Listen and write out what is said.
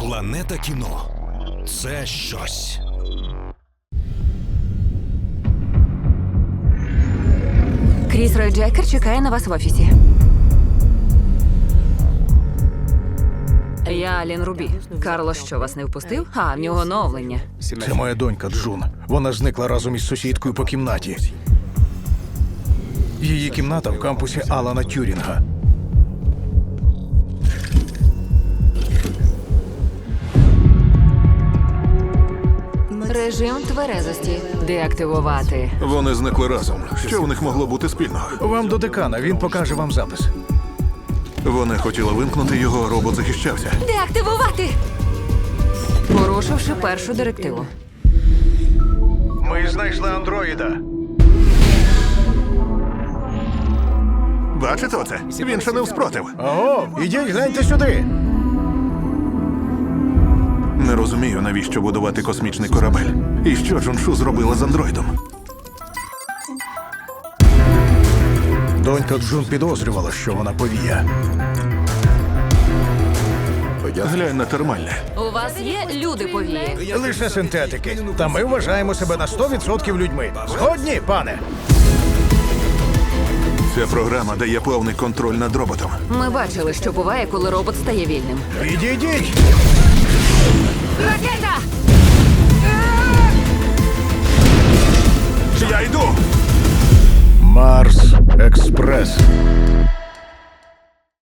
Планета кіно це щось. Кріс Рой Джекер чекає на вас в офісі. Я Алін Рубі. Карло що вас не впустив? А, в нього оновлення. Це моя донька Джун. Вона зникла разом із сусідкою по кімнаті. Її кімната в кампусі Алана Тюрінга. Режим тверезості. Деактивувати. Вони зникли разом. Що в них могло бути спільного? Вам до декана, він покаже вам запис. Вони хотіли вимкнути його, а робот захищався. Деактивувати! Порушивши першу директиву. Ми знайшли андроїда. Бачите оце? Він ще не вспротив. Ого, ідіть, гляньте сюди. Розумію, навіщо будувати космічний корабель. І що Джуншу зробила з андроїдом? Донька Джун підозрювала, що вона повія. Глянь на термальне. У вас є люди повії. Лише синтетики. Та ми вважаємо себе на 100% людьми. Згодні, пане? Ця програма дає повний контроль над роботом. Ми бачили, що буває, коли робот стає вільним. Відійдіть! Ракета! Я йду! Марс Експрес.